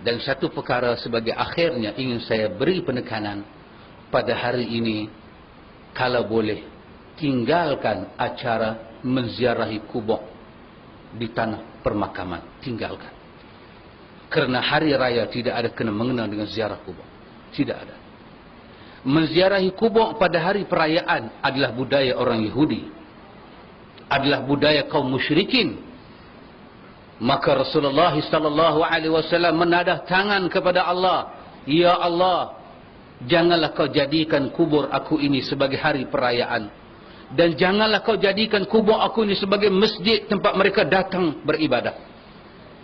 Dan satu perkara sebagai akhirnya ingin saya beri penekanan pada hari ini kalau boleh tinggalkan acara menziarahi kubur di tanah permakaman. Tinggalkan. Kerana hari raya tidak ada kena mengena dengan ziarah kubur. Tidak ada. Menziarahi kubur pada hari perayaan adalah budaya orang Yahudi. Adalah budaya kaum musyrikin maka Rasulullah sallallahu alaihi wasallam menadah tangan kepada Allah ya Allah janganlah kau jadikan kubur aku ini sebagai hari perayaan. Dan janganlah kau jadikan kubur aku ini sebagai masjid tempat mereka datang beribadah.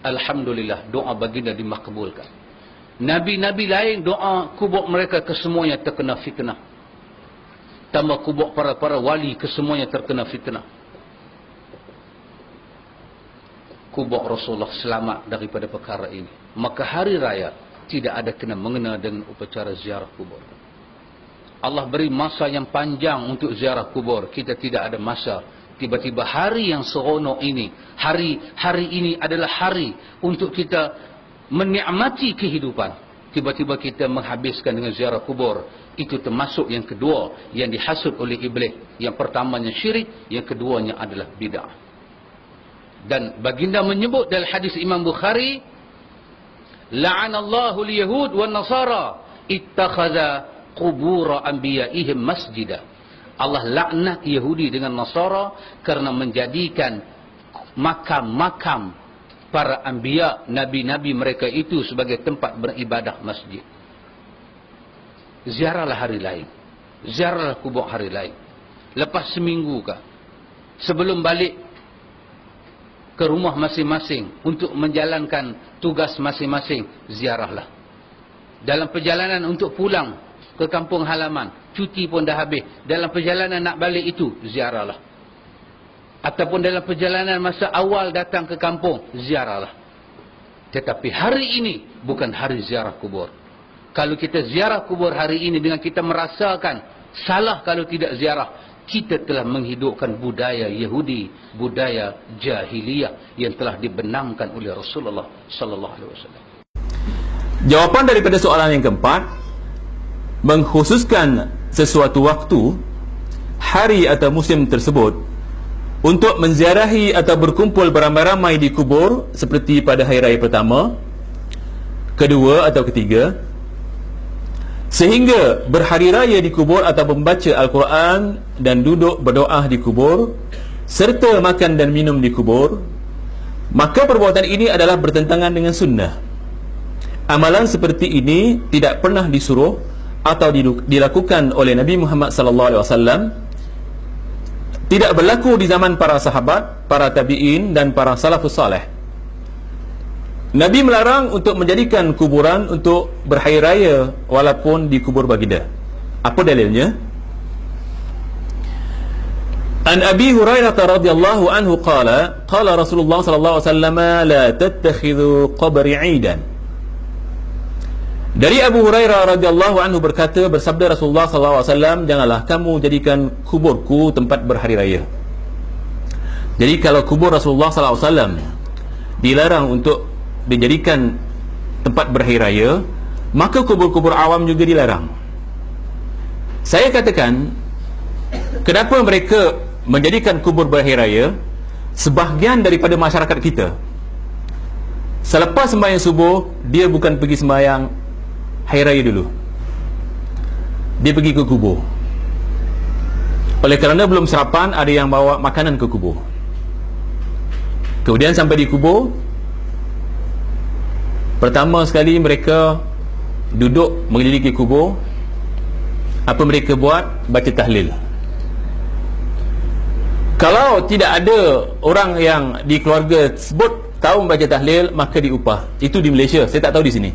Alhamdulillah doa baginda dimakbulkan. Nabi-Nabi lain doa kubur mereka kesemuanya terkena fitnah. Tambah kubur para-para wali kesemuanya terkena fitnah kubur Rasulullah selamat daripada perkara ini maka hari raya tidak ada kena mengena dengan upacara ziarah kubur. Allah beri masa yang panjang untuk ziarah kubur. Kita tidak ada masa. Tiba-tiba hari yang seronok ini, hari hari ini adalah hari untuk kita menikmati kehidupan. Tiba-tiba kita menghabiskan dengan ziarah kubur. Itu termasuk yang kedua yang dihasut oleh iblis. Yang pertamanya syirik, yang keduanya adalah bid'ah. Dan baginda menyebut dalam hadis Imam Bukhari, la'anallahu al-yahud wan nasara ittakhadha qubur anbiya'ihim masjida. Allah laknat Yahudi dengan Nasara kerana menjadikan makam-makam para anbiya nabi-nabi mereka itu sebagai tempat beribadah masjid. Ziarahlah hari lain. Ziarahlah kubur hari lain. Lepas seminggu kah sebelum balik ke rumah masing-masing untuk menjalankan tugas masing-masing ziarahlah. Dalam perjalanan untuk pulang ke kampung halaman cuti pun dah habis. Dalam perjalanan nak balik itu ziarahlah. Ataupun dalam perjalanan masa awal datang ke kampung ziarahlah. Tetapi hari ini bukan hari ziarah kubur. Kalau kita ziarah kubur hari ini dengan kita merasakan salah kalau tidak ziarah kita telah menghidupkan budaya Yahudi, budaya jahiliyah yang telah dibenamkan oleh Rasulullah sallallahu alaihi wasallam. Jawapan daripada soalan yang keempat mengkhususkan sesuatu waktu hari atau musim tersebut untuk menziarahi atau berkumpul beramai-ramai di kubur seperti pada hari raya pertama, kedua atau ketiga Sehingga berhari raya di kubur atau membaca Al-Quran dan duduk berdoa di kubur serta makan dan minum di kubur maka perbuatan ini adalah bertentangan dengan sunnah. Amalan seperti ini tidak pernah disuruh atau dilakukan oleh Nabi Muhammad sallallahu alaihi wasallam. Tidak berlaku di zaman para sahabat, para tabi'in dan para salafus salih. Nabi melarang untuk menjadikan kuburan untuk berhari raya walaupun di kubur baginda. Apa dalilnya? An Abi Hurairah radhiyallahu anhu qala qala Rasulullah sallallahu alaihi wasallam la tattakhidhu qabri 'idan. Dari Abu Hurairah radhiyallahu anhu berkata bersabda Rasulullah sallallahu alaihi wasallam janganlah kamu jadikan kuburku tempat berhari raya. Jadi kalau kubur Rasulullah sallallahu alaihi wasallam dilarang untuk dijadikan tempat berhari raya maka kubur-kubur awam juga dilarang. Saya katakan kenapa mereka menjadikan kubur berhari raya? Sebahagian daripada masyarakat kita. Selepas sembahyang subuh dia bukan pergi sembahyang hari raya dulu. Dia pergi ke kubur. Oleh kerana belum sarapan ada yang bawa makanan ke kubur. Kemudian sampai di kubur Pertama sekali mereka duduk mengelilingi kubur. Apa mereka buat? Baca tahlil. Kalau tidak ada orang yang di keluarga sebut tahu membaca tahlil, maka diupah. Itu di Malaysia, saya tak tahu di sini.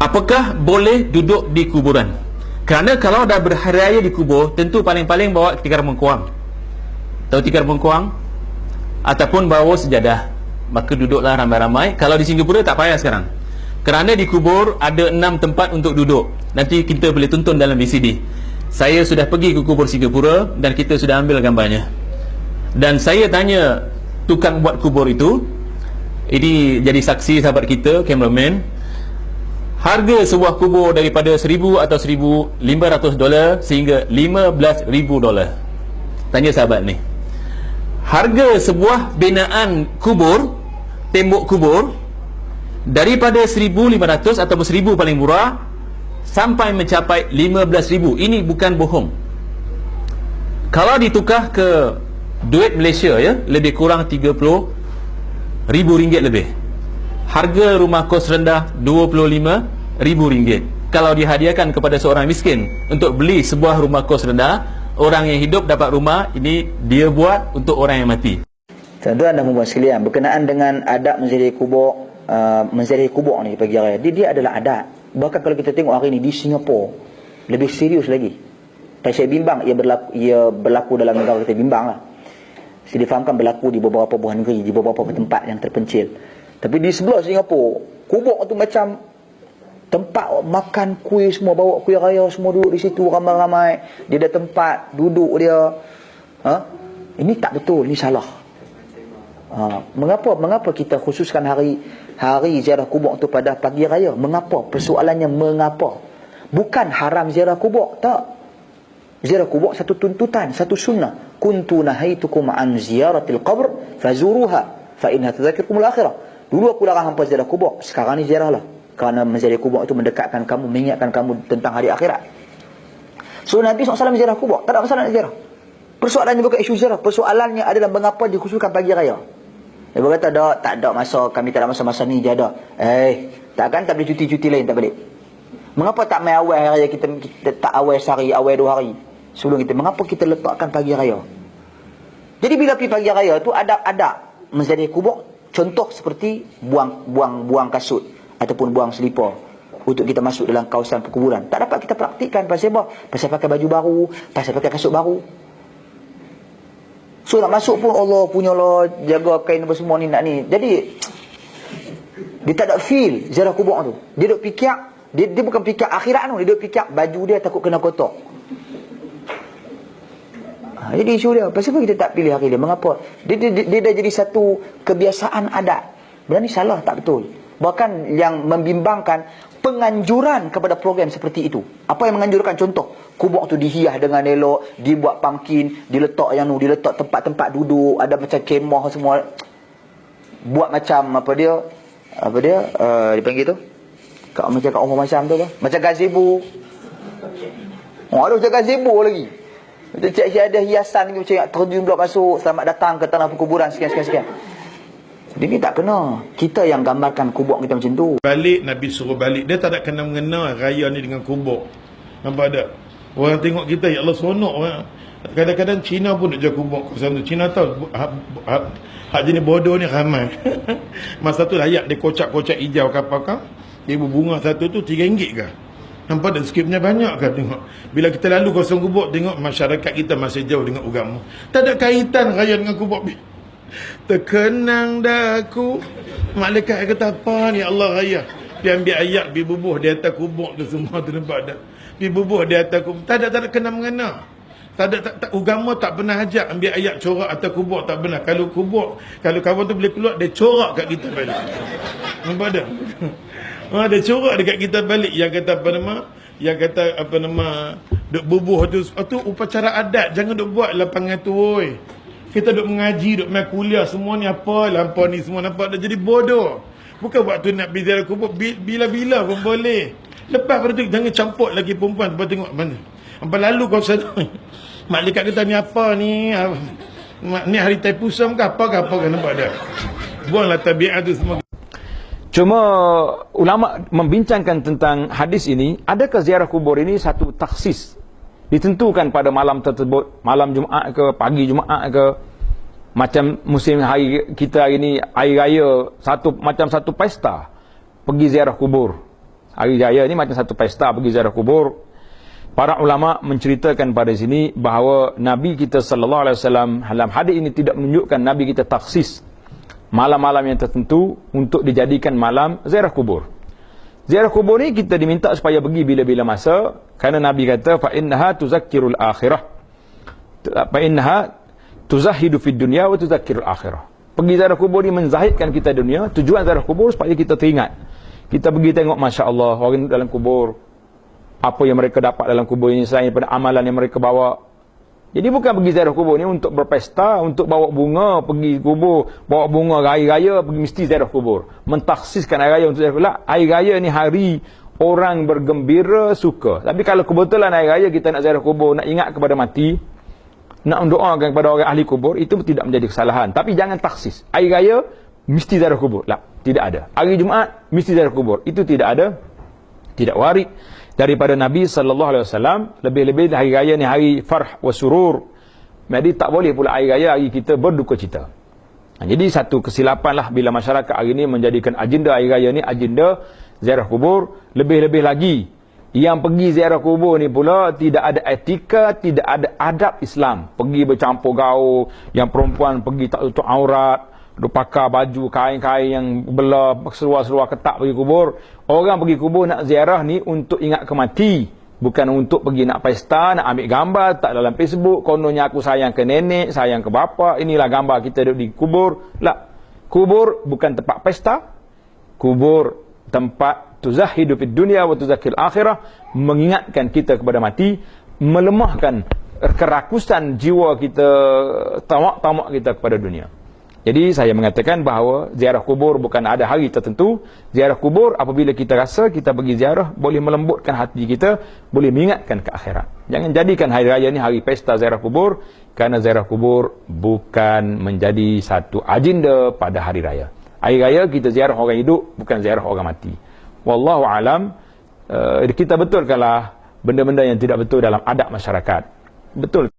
Apakah boleh duduk di kuburan? Kerana kalau dah berhari raya di kubur, tentu paling-paling bawa tikar mengkuang. Tahu tikar mengkuang? Ataupun bawa sejadah maka duduklah ramai-ramai. Kalau di Singapura tak payah sekarang. Kerana di kubur ada enam tempat untuk duduk. Nanti kita boleh tonton dalam VCD saya sudah pergi ke kubur Singapura dan kita sudah ambil gambarnya. Dan saya tanya tukang buat kubur itu ini jadi saksi sahabat kita cameraman. Harga sebuah kubur daripada 1000 atau 1500 dolar sehingga 15000 dolar. Tanya sahabat ni. Harga sebuah binaan kubur tembok kubur daripada 1500 atau 1000 paling murah sampai mencapai 15000 ini bukan bohong. Kalau ditukar ke duit Malaysia ya lebih kurang 30 ribu ringgit lebih. Harga rumah kos rendah 25 ribu ringgit. Kalau dihadiahkan kepada seorang miskin untuk beli sebuah rumah kos rendah orang yang hidup dapat rumah ini dia buat untuk orang yang mati tuan-tuan dan puan berkenaan dengan adab menziarahi kubur uh, menziarahi kubur ni pagi raya dia, dia adalah adat bahkan kalau kita tengok hari ni di Singapura lebih serius lagi dan saya bimbang ia berlaku, ia berlaku dalam negara kita bimbang lah saya difahamkan berlaku di beberapa buah negeri, di beberapa tempat yang terpencil. Tapi di sebelah Singapura, kubur tu macam tempat makan kuih semua, bawa kuih raya semua duduk di situ ramai-ramai. Dia ada tempat duduk dia. Ha? Ini tak betul, ini salah. Ha. Mengapa mengapa kita khususkan hari hari ziarah kubur tu pada pagi raya? Mengapa? Persoalannya mengapa? Bukan haram ziarah kubur, tak. Ziarah kubur satu tuntutan, satu sunnah. Kuntu nahaitukum an ziyaratil qabr fazuruha fa inna tadhakirkum al-akhirah. Dulu aku larang hampa ziarah kubur, sekarang ni ziarahlah. Kerana menziarah kubur itu mendekatkan kamu, mengingatkan kamu tentang hari akhirat. So Nabi SAW ziarah kubur, tak ada masalah nak ziarah. Persoalannya bukan isu ziarah, persoalannya adalah mengapa dikhususkan pagi raya. Dia berkata, tak, tak ada masa, kami tak ada masa-masa ni je. Eh, takkan tak boleh cuti-cuti lain tak balik. Mengapa tak main awal hari kita, kita tak awal sehari, awal dua hari? sebelum kita? Mengapa kita letakkan pagi raya? Jadi bila pergi pagi raya tu ada ada menjadi kubur. Contoh seperti buang buang buang kasut ataupun buang selipar untuk kita masuk dalam kawasan perkuburan. Tak dapat kita praktikkan. Pasal apa? Pasal pakai baju baru pasal pakai kasut baru so nak masuk pun Allah punya Allah jaga kain apa semua ni nak ni jadi dia tak ada feel ziarah kubur tu dia duk fikir dia, dia bukan fikir akhirat tu dia duk fikir baju dia takut kena kotor Ha, jadi isu dia, kenapa kita tak pilih hari dia? Mengapa? Dia, dia, dia, dia dah jadi satu kebiasaan adat. Berani salah, tak betul. Bahkan yang membimbangkan penganjuran kepada program seperti itu. Apa yang menganjurkan? Contoh, kubur tu dihias dengan elok, dibuat pumpkin, diletak yang tu, diletak tempat-tempat duduk, ada macam kemah semua. Buat macam apa dia? Apa dia? Uh, dipanggil tu? Kau macam kat rumah macam tu apa? Macam gazebo. Oh, ada macam gazebo lagi. Kita cik-cik ada hiasan ni macam terjun blok masuk selamat datang ke tanah perkuburan sekian-sekian. Jadi ni tak kena. Kita yang gambarkan kubur kita macam tu. Balik Nabi suruh balik. Dia tak ada kena mengenal raya ni dengan kubur. Nampak tak? Orang tengok kita ya Allah seronok Kadang-kadang Cina pun nak jual kubur ke sana. Cina tahu hak, hak, hak jenis bodoh ni ramai. Masa tu layak dia kocak-kocak hijau ke apa-apa. Dia berbunga satu tu RM3 ke? Nampak tak skipnya banyak kan tengok. Bila kita lalu kosong kubur tengok masyarakat kita masih jauh dengan agama. Tak ada kaitan raya dengan kubur. Terkenang dah aku. Malaikat kata apa ni Allah raya. Dia ambil ayat bi bubuh di atas kubur tu semua tu nampak tak. Bi bubuh di atas kubur. Tak ada tak ada kena mengena. Tak ada tak, tak, agama tak pernah ajak ambil ayat corak atas kubur tak pernah. Kalau kubur, kalau kawan tu boleh keluar dia corak kat kita balik. Nampak tak? Ha, dia corak dekat kita balik yang kata apa nama? Yang kata apa nama? Duk bubuh tu. Oh, tu upacara adat. Jangan duk buat lapangan tu oi. Kita duk mengaji, duk main kuliah semua ni apa lampau ni semua nampak dah jadi bodoh. Bukan waktu nak bicara kubur bila-bila pun boleh. Lepas pada tu jangan campur lagi perempuan sebab tengok mana. Apa lalu kau sana. Malaikat kata ni apa ni? Ni hari taipusam ke apa ke apa ke nampak dah. Buanglah tabiat tu semua. Cuma ulama membincangkan tentang hadis ini, adakah ziarah kubur ini satu taksis ditentukan pada malam tersebut, malam Jumaat ke, pagi Jumaat ke, macam musim hari kita hari ini hari raya satu macam satu pesta pergi ziarah kubur. Hari raya ini macam satu pesta pergi ziarah kubur. Para ulama menceritakan pada sini bahawa Nabi kita sallallahu alaihi wasallam dalam hadis ini tidak menunjukkan Nabi kita taksis malam-malam yang tertentu untuk dijadikan malam ziarah kubur. Ziarah kubur ni kita diminta supaya pergi bila-bila masa kerana Nabi kata fa innaha tuzakkirul akhirah. Fa innaha tuzahidu fid dunya wa tuzakkirul akhirah. Pergi ziarah kubur ni menzahidkan kita dunia. Tujuan ziarah kubur supaya kita teringat. Kita pergi tengok Masya Allah orang dalam kubur. Apa yang mereka dapat dalam kubur ini selain daripada amalan yang mereka bawa. Jadi bukan pergi ziarah kubur ni untuk berpesta, untuk bawa bunga, pergi kubur, bawa bunga hari raya, pergi mesti ziarah kubur. Mentaksiskan hari raya untuk ziarah kubur. Hari raya ni hari orang bergembira, suka. Tapi kalau kebetulan hari raya kita nak ziarah kubur, nak ingat kepada mati, nak mendoakan kepada orang ahli kubur, itu tidak menjadi kesalahan. Tapi jangan taksis. Hari raya, mesti ziarah kubur. Tak, tidak ada. Hari Jumaat, mesti ziarah kubur. Itu tidak ada. Tidak warid daripada Nabi sallallahu alaihi wasallam lebih-lebih hari raya ni hari farh wa surur. Jadi tak boleh pula hari raya hari kita berduka cita. Ha, jadi satu kesilapan lah bila masyarakat hari ini menjadikan agenda hari raya ni agenda ziarah kubur. Lebih-lebih lagi yang pergi ziarah kubur ni pula tidak ada etika tidak ada adab Islam. Pergi bercampur gaul yang perempuan pergi tak tutup aurat dia pakai baju kain-kain yang belah seluar-seluar ketak pergi kubur. Orang pergi kubur nak ziarah ni untuk ingat kemati. Bukan untuk pergi nak pesta nak ambil gambar tak dalam Facebook. Kononnya aku sayang ke nenek sayang ke bapa. Inilah gambar kita duduk di kubur. Lah kubur bukan tempat pesta. Kubur tempat tuzahidu fid dunia wa tuzakil akhirah. Mengingatkan kita kepada mati melemahkan kerakusan jiwa kita tamak-tamak kita kepada dunia jadi saya mengatakan bahawa ziarah kubur bukan ada hari tertentu. Ziarah kubur apabila kita rasa kita pergi ziarah boleh melembutkan hati kita, boleh mengingatkan ke akhirat. Jangan jadikan hari raya ni hari pesta ziarah kubur kerana ziarah kubur bukan menjadi satu agenda pada hari raya. Hari raya kita ziarah orang hidup bukan ziarah orang mati. Wallahu alam uh, kita betulkanlah benda-benda yang tidak betul dalam adab masyarakat. Betul